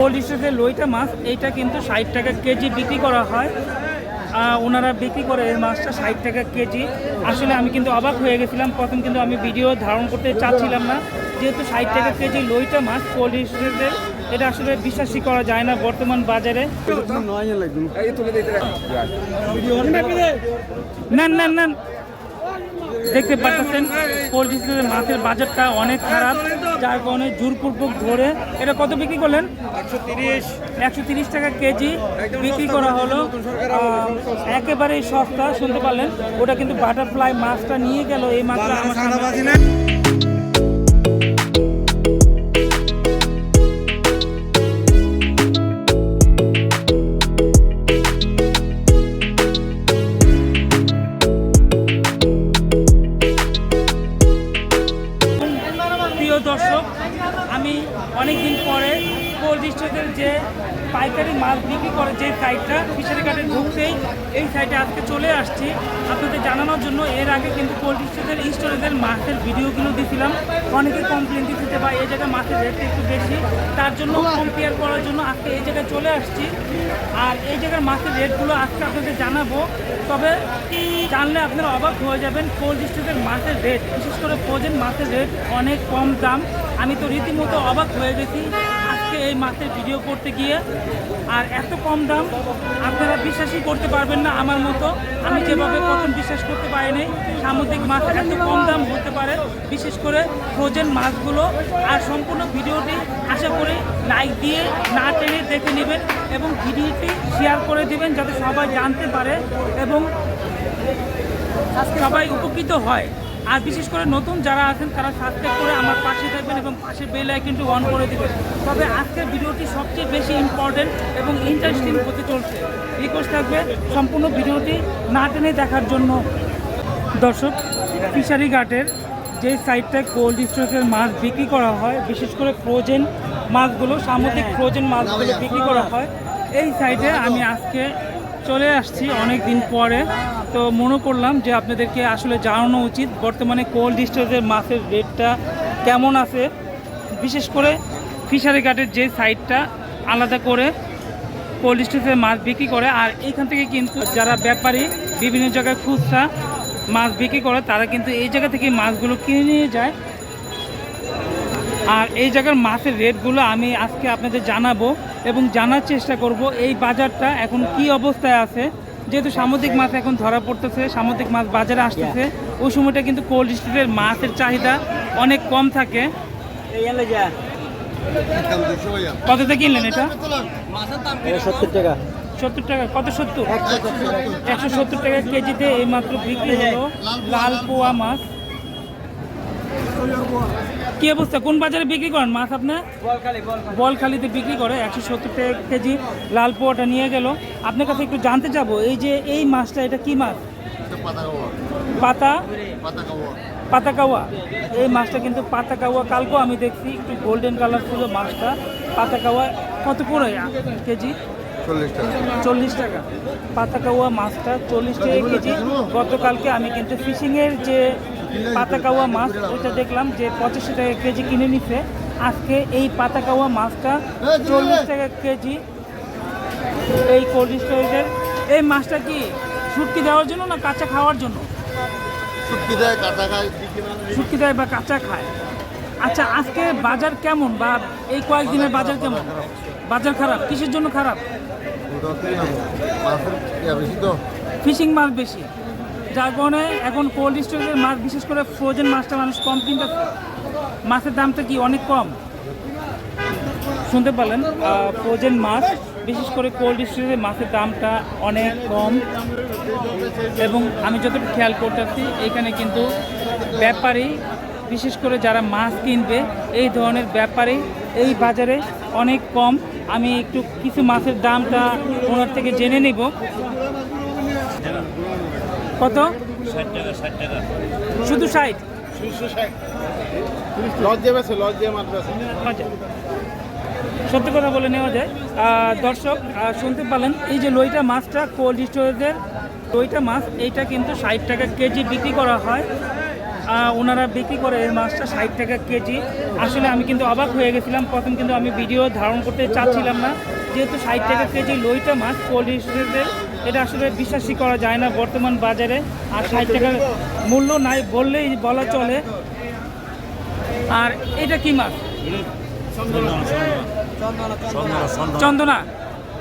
Cold স্টোরেজের লইটা মাছ এইটা কিন্তু ষাট টাকা কেজি বিক্রি করা হয় ওনারা বিক্রি করে এই মাছটা ষাট টাকা কেজি আসলে আমি কিন্তু অবাক হয়ে গেছিলাম প্রথম কিন্তু আমি ভিডিও ধারণ করতে চাচ্ছিলাম না যেহেতু ষাট টাকা কেজি লইটা মাছ কোল্ড স্টোরেজের এটা আসলে বিশ্বাসই করা যায় না বর্তমান বাজারে নেন নেন নেন দেখতে পাচ্ছেন কোল্ড মাছের বাজারটা অনেক খারাপ যার কারণে জোরপূর্বক ধরে এটা কত বিক্রি করলেন? একশো তিরিশ। টাকা কেজি বিক্রি করা হলো। একেবারেই সস্তা শুনতে পারলেন। ওটা কিন্তু বাটারফ্লাই মাছটা নিয়ে গেল এই মাছটা আমার কোল্ড যে পাইকারি মাছ বিক্রি করে, যে সাইটটা ফিশারি ঘাটে ঢুকতেই এই সাইটে আজকে চলে আসছি। আপনাদের জানানোর জন্য এর আগে কিন্তু কোল্ড স্টোরেজের মাছের ভিডিওগুলো দিয়েছিলাম অনেকে কমপ্লেন দিতে বা এই জায়গায় মাছের রেট একটু বেশি। তার জন্য কম্পেয়ার করার জন্য আজকে এই জায়গায় চলে আসছি। আর এই জায়গার মাছের রেটগুলো আজকে আপনাদের জানাব। তবে জানলে আপনারা অবাক হয়ে যাবেন স্টোরেজের মাছের রেট বিশেষ করে ফ্রোজেন মাছের রেট অনেক কম দাম। আমি তো রীতিমতো অবাক হয়ে গেছি। এই মাছের ভিডিও করতে গিয়ে, আর এত কম দাম আপনারা বিশ্বাসই করতে পারবেন না আমার মতো। আমি যেভাবে প্রথম বিশ্বাস করতে পারিনি, সামুদ্রিক মাছ এত কম দাম হতে পারে, বিশেষ করে ফ্রোজেন মাছগুলো। আর সম্পূর্ণ ভিডিওটি আশা করি লাইক দিয়ে না টেনে দেখে নেবেন এবং ভিডিওটি শেয়ার করে দেবেন যাতে সবাই জানতে পারে এবং সবাই উপকৃত হয়। আর বিশেষ করে নতুন যারা আছেন, তারা সাবস্ক্রাইব করে আমার পাশে থাকবেন এবং পাশে বেল আইকনটি অন করে দেবেন। তবে আজকের ভিডিওটি সবচেয়ে বেশি ইম্পর্টেন্ট এবং ইন্টারেস্টিং হতে চলছে। রিকোয়েস্ট থাকবে সম্পূর্ণ ভিডিওটি না টেনে দেখার জন্য। দর্শক ফিশারি ঘাটের যে সাইডটায় কোল্ড স্টোরেজের মাছ বিক্রি করা হয় বিশেষ করে ফ্রোজেন মাছগুলো সামুদ্রিক ফ্রোজেন মাছগুলো বিক্রি করা হয় এই সাইডে আমি আজকে চলে আসছি অনেক দিন পরে। তো মনে করলাম যে আপনাদেরকে আসলে জানানো উচিত। বর্তমানে কোল্ড স্টোরেজের মাছের রেটটা কেমন আছে? বিশেষ করে ফিশারি ঘাটের যে সাইডটা আলাদা করে কোল্ড স্টোরেজে মাছ বিক্রি করে, আর এইখান থেকে কিন্তু যারা ব্যাপারী, বিভিন্ন জায়গায় খুচরা মাছ বিক্রি করে, তারা কিন্তু এই জায়গা থেকে মাছগুলো কিনে নিয়ে যায়। আর এই জায়গার মাছের রেটগুলো আমি আজকে আপনাদের জানাব এবং জানার চেষ্টা করব, এই বাজারটা এখন কি অবস্থায় আছে? যেহেতু সামুদ্রিক মাছ এখন ধরা পড়তেছে সামুদ্রিক মাছ বাজারে আসতেছে ওই সময়টা কিন্তু কোল্ড স্টোরের মাছের চাহিদা অনেক কম থাকে। কততে কিনলেন এটা? সত্তর টাকা। সত্তর টাকা কত সত্তর? একশো সত্তর। টাকা কেজিতে এই মাত্র বিক্রি হলো লাল পোয়া মাছ। কি অবস্থা? কোন বাজারে বিক্রি করেন মাছ আপনার বলখালিতে বিক্রি করে একশো সত্তর টাকা কেজি লাল পোয়াটা নিয়ে গেল। আপনার কাছে একটু জানতে চাবো এই যে এই মাছটা এটা কি মাছ? পাতা পাতা? কাওয়া। এই মাছটা কিন্তু পাতা কাওয়া। কালকেও আমি দেখছি একটু গোল্ডেন কালার ছিল মাছটা। পাতা কাওয়া কত করে কেজি? চল্লিশ টাকা। চল্লিশ টাকা। পাতা কাওয়া মাছটা চল্লিশ টাকা কেজি। গতকালকে আমি কিন্তু ফিশিংয়ের যে পাতা কাওয়া মাছ ওইটা দেখলাম যে পঁচাশি টাকা কেজি কিনে নিছে। আজকে এই পাতা কাওয়া মাছটা চল্লিশ টাকা কেজি। এই কোল্ড স্টোরেজের এই মাছটা কি শুটকি দেওয়ার জন্য না কাঁচা খাওয়ার জন্য? শুটকি দেয় কাঁচা খায় শুটকি দেয় বা কাঁচা খায়। আচ্ছা আজকে বাজার কেমন বা এই কয়েকদিনের বাজার কেমন? বাজার খারাপ? কিসের জন্য খারাপ? ফিশিং মাছ বেশি। যার কারণে এখন কোল্ড স্টোরেজের মাছ, বিশেষ করে ফ্রোজেন মাছটা মানুষ কম কিনতেছে। মাছের দামটা কি অনেক কম? শুনতে পারলেন? ফ্রোজেন মাছ, বিশেষ করে কোল্ড স্টোরেজের মাছের দামটা অনেক কম। এবং আমি যতটুকু খেয়াল করতেছি, এখানে কিন্তু ব্যাপারী, বিশেষ করে যারা মাছ কিনবে, এই ধরনের ব্যাপারী এই বাজারে অনেক কম। আমি একটু কিছু মাছের দামটা ওনার থেকে জেনে নিব। কত? শুধু ষাট? আচ্ছা। সত্যি কথা বলে নেওয়া যায়। দর্শক শুনতে পারলেন এই যে লইটা মাছটা কোল্ড স্টোরেজের লইটা মাছ এইটা কিন্তু ষাট টাকা কেজি বিক্রি করা হয়। ওনারা বিক্রি করে এই মাছটা ষাট টাকা কেজি। আসলে আমি কিন্তু অবাক হয়ে গেছিলাম। প্রথম কিন্তু আমি ভিডিও ধারণ করতে চাচ্ছিলাম না। যেহেতু ষাট টাকা কেজি লইটা মাছ কোল্ড স্টোরেজের এটা আসলে বিশ্বাসই করা যায় না বর্তমান বাজারে। আর ষাট টাকার মূল্য নাই বললেই বলা চলে। আর এটা কি মাছ? চন্দনা।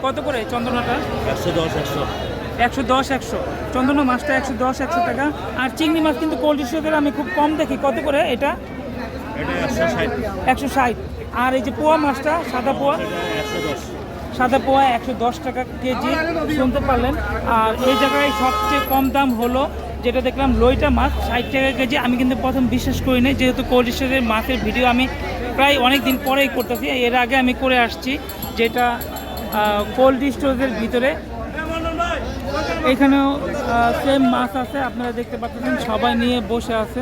কত করে চন্দনাটা? একশো দশ একশো। একশো দশ একশো চন্দনা মাছটা একশো দশ একশো টাকা। আর চিংড়ি মাছ কিন্তু কোল্ড স্টোরেজের আমি খুব কম দেখি। কত করে এটা? এটা একশো ষাট। একশো ষাট। আর এই যে পোয়া মাছটা সাদা পোয়া? একশো দশ সাদা পোয়া একশো দশ টাকা কেজি শুনতে পারলেন। আর এই জায়গায় সবচেয়ে কম দাম হলো যেটা দেখলাম লইটা মাছ, ষাট টাকা কেজি। আমি কিন্তু প্রথম বিশ্বাস করি নাই, যেহেতু কোল্ড স্টোরেজের মাছের ভিডিও আমি প্রায় অনেক দিন পরেই করতেছি। এর আগে আমি করে আসছি, যেটা কোল্ড স্টোরেজের ভিতরে। এখানেও সেম মাছ আছে, আপনারা দেখতে পাচ্ছেন, সবাই নিয়ে বসে আছে।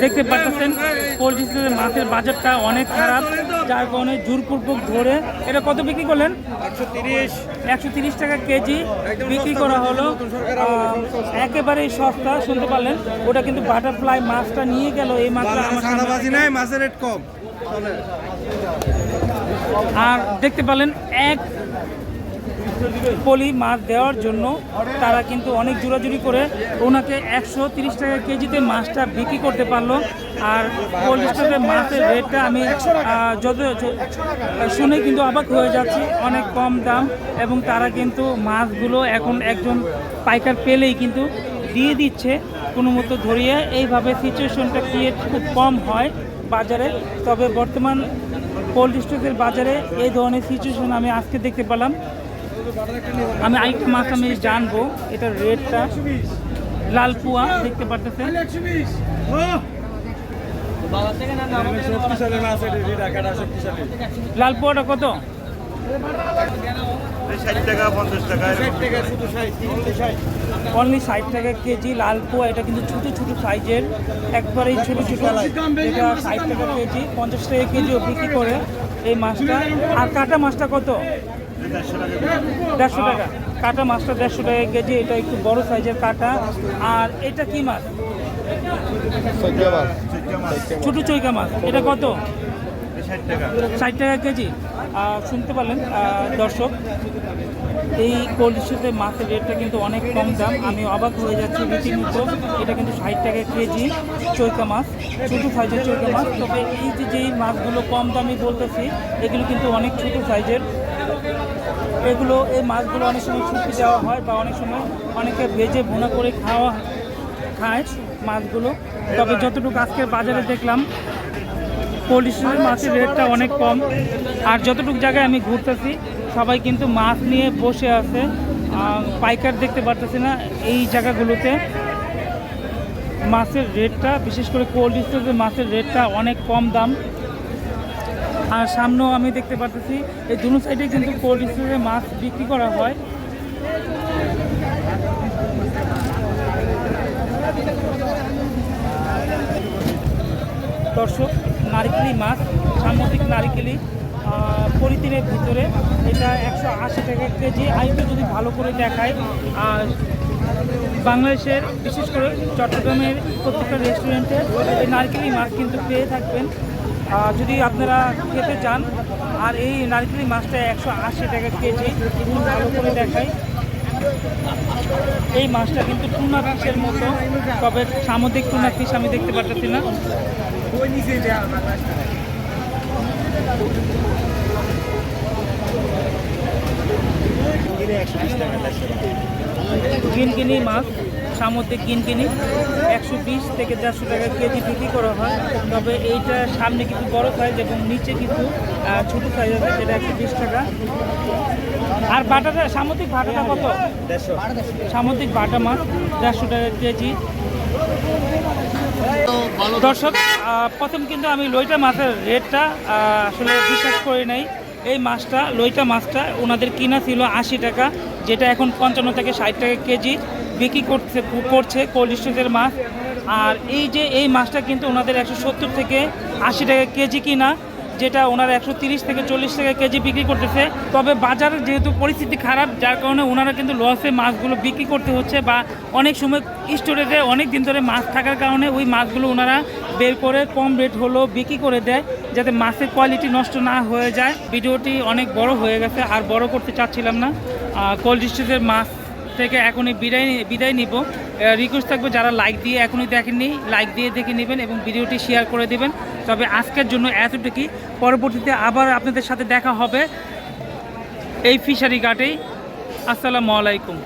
দেখতে পাচ্ছেন স্টোরেজের মাছের বাজারটা অনেক খারাপ যার কারণে জোরপূর্বক ধরে এটা কত বিক্রি করলেন? একশো তিরিশ টাকা কেজি বিক্রি করা হলো। একেবারেই সস্তা শুনতে পারলেন? ওটা কিন্তু বাটারফ্লাই মাছটা নিয়ে গেল এই মাছটা আমার সামনে- মাছের রেট কম। আর দেখতে পেলেন এক পলি মাছ দেওয়ার জন্য তারা কিন্তু অনেক জোরাজুরি করে ওনাকে একশো তিরিশ টাকা কেজিতে মাছটা বিক্রি করতে পারল। আর কোল্ড স্টোরের মাছের রেটটা আমি যত শুনে কিন্তু অবাক হয়ে যাচ্ছি, অনেক কম দাম এবং তারা কিন্তু মাছগুলো এখন একজন পাইকার পেলেই কিন্তু দিয়ে দিচ্ছে কোনো মতো ধরিয়ে। এইভাবে সিচুয়েশনটা ক্রিয়েট খুব কম হয় বাজারে, তবে বর্তমান কোল্ড স্টোরেজের বাজারে এই ধরনের সিচুয়েশন আমি আজকে দেখতে পেলাম। আমি আরেকটা মাছ আমি জানব এটার রেটটা লালপুয়া, দেখতে পারতেছেন? কত? টাকা পঞ্চাশ টাকা অনলি ষাট টাকা কেজি লালপুয়া, এটা কিন্তু ছোটো ছোটো সাইজের। একবারেই ছোটো ছোটো। এটা ষাট টাকা কেজি, পঞ্চাশ টাকা কেজিও বিক্রি করে এই মাছটা? আর কাটা মাছটা কত? দেড়শো টাকা কাটা মাছটা দেড়শো টাকা কেজি এটা একটু বড় সাইজের কাটা। আর এটা কি মাছ? ছোটো চৈকা মাছ। এটা কত? ষাট টাকা। কেজি। শুনতে পারলেন দর্শক এই কোল্ড মাছের রেটটা কিন্তু অনেক কম দাম। আমি অবাক হয়ে যাচ্ছি রীতিমতো। এটা কিন্তু ষাট টাকা কেজি চৈকা মাছ ছোটো সাইজের চৈকা মাছ। তবে এই যে যেই মাছগুলো কম দামি বলতেছি এগুলো কিন্তু অনেক ছোটো সাইজের। এগুলো, এই মাছগুলো অনেক সময় ছুটি দেওয়া হয় বা অনেক সময় অনেকে ভেজে ভুনা করে খাওয়া খায় মাছগুলো। তবে যতটুকু আজকের বাজারে দেখলাম কোল্ড মাছের রেটটা অনেক কম। আর যতটুকু জায়গায় আমি ঘুরতেছি, সবাই কিন্তু মাছ নিয়ে বসে আছে। পাইকার দেখতে পারতেছি না, এই জায়গাগুলোতে মাছের রেটটা, বিশেষ করে কোল্ড স্টোরের মাছের রেটটা অনেক কম দাম। আর সামনেও আমি দেখতে পারতেছি, এই দুনো সাইডে কিন্তু কোল্ড স্টোরে মাছ বিক্রি করা হয়। দর্শক, নারিকেলি মাছ, সামুদ্রিক নারিকেলি পলিথিনের ভিতরে এটা একশো আশি টাকা কেজি। আইতে যদি ভালো করে দেখায় আর বাংলাদেশের বিশেষ করে চট্টগ্রামের প্রত্যেকটা রেস্টুরেন্টে এই নারকেলি মাছ কিন্তু পেয়ে থাকবেন। যদি আপনারা খেতে চান, আর এই নারকেলি মাছটা একশো আশি টাকা কেজি ভালো করে দেখায় এই মাছটা কিন্তু টুনা ফিশের মতো, তবে সামুদ্রিক টুনা ফিশ আমি দেখতে পাচ্ছি না। কিনকিনি মাছ। সামুদ্রিক কিনকিনি একশো বিশ থেকে দেড়শো টাকা কেজি বিক্রি করা হয়। তবে এইটা সামনে কিন্তু বড় সাইজ এবং নিচে কিন্তু ছোটো সাইজ আছে যেটা একশো বিশ টাকা। আর বাটাটা সামুদ্রিক ভাটাটা কত? সামুদ্রিক বাটা মাছ দেড়শো টাকা কেজি। দর্শক প্রথম কিন্তু আমি লইটা মাছের রেটটা আসলে বিশ্বাস করি নাই। এই মাছটা লইটা মাছটা ওনাদের কিনা ছিল আশি টাকা যেটা এখন পঞ্চান্ন থেকে ষাট টাকা কেজি। বিক্রি করছে করছে, কোল্ড স্টোরেজের মাছ। আর এই যে, এই মাছটা কিন্তু ওনাদের একশো সত্তর থেকে আশি টাকা কেজি কিনা, যেটা ওনারা একশো তিরিশ থেকে চল্লিশ টাকা কেজি বিক্রি করতেছে। তবে বাজারের যেহেতু পরিস্থিতি খারাপ, যার কারণে ওনারা কিন্তু লসে মাছগুলো বিক্রি করতে হচ্ছে বা অনেক সময় স্টোরেজে অনেক দিন ধরে মাছ থাকার কারণে ওই মাছগুলো ওনারা বের করে কম রেট হলো বিক্রি করে দেয়, যাতে মাছের কোয়ালিটি নষ্ট না হয়ে যায়। ভিডিওটি অনেক বড় হয়ে গেছে, আর বড় করতে চাচ্ছিলাম না। কোল্ড স্টোরেজের মাছ থেকে এখনই বিদায় বিদায় নিব। রিকোয়েস্ট থাকবে যারা লাইক দিয়ে এখনই দেখেননি লাইক দিয়ে দেখে নেবেন এবং ভিডিওটি শেয়ার করে দেবেন। তবে আজকের জন্য এতটুকুই। পরবর্তীতে আবার আপনাদের সাথে দেখা হবে এই ফিশারি ঘাটেই। আসসালামু আলাইকুম।